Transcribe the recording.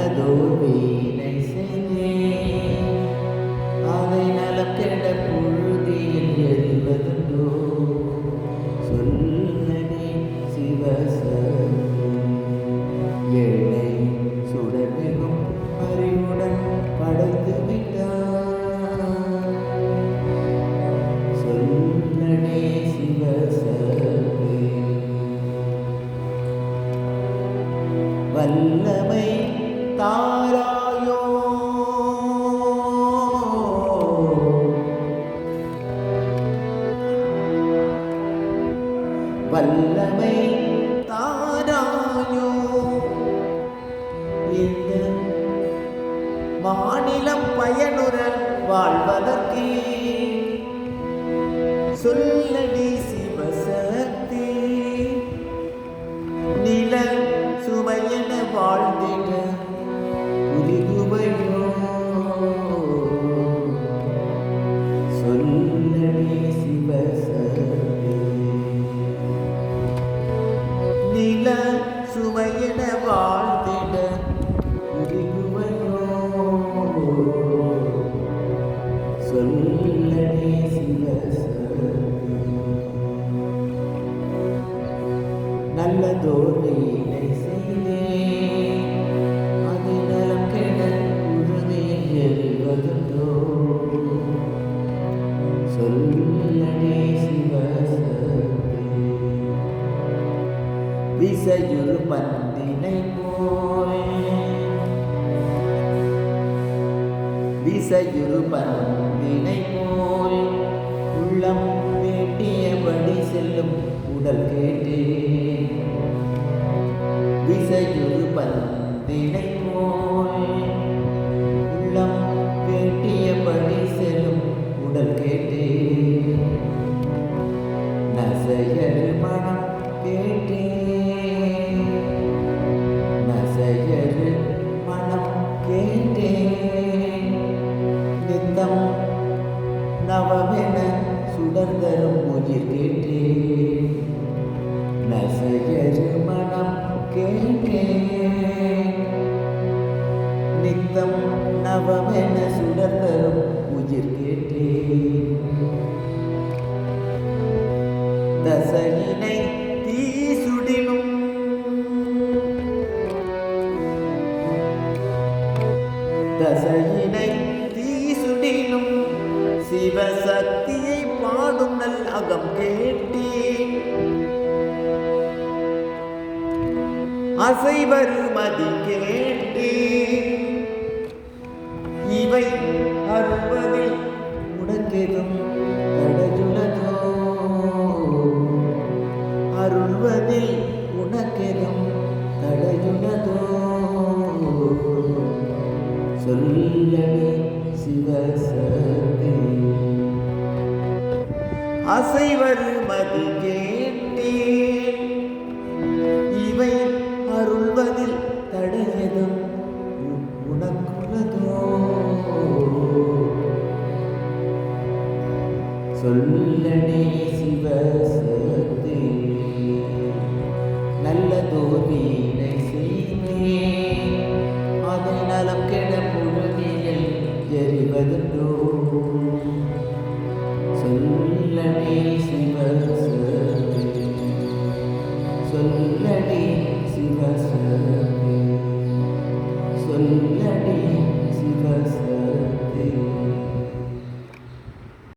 pecadores. வல்லமை தாராயோ. இந்த மாநிலம் பயனுடன் வாழ்வதற்கே. சொல்லடி நல்லதோர் வேலை செய்தே அது நலம் கெட உழுதே எறிவதுண்டோ சொல்லடே விசையுறு பந்தினை போல். விசையுறு பந்தினை போல். உள்ளம் வேட்டியபடி செல்லும் உடல் கேட்டே. விசையுறு பந்தினை போல் உள்ளம் கேட்டியபடி செல்லும் உடல் கேட்டேன் நசையரு மனம் கேட்டேன் நசையரு மனம் கேட்டேன் நித்தம் நவமென சுடர்தரும் உயிர் கேட்டேன் நசையரு தசலினை தீசுடினும். தசலினை தீசுடினும் சிவசக்தியை பாடும் நல் அகம் கேட்டேன். அசைவருமதி கேட்டேன். இவை அறுபதில் உனக்கெதும் சொல்லடி சிவசக்தி. அசைவரு மதி சொல்லடி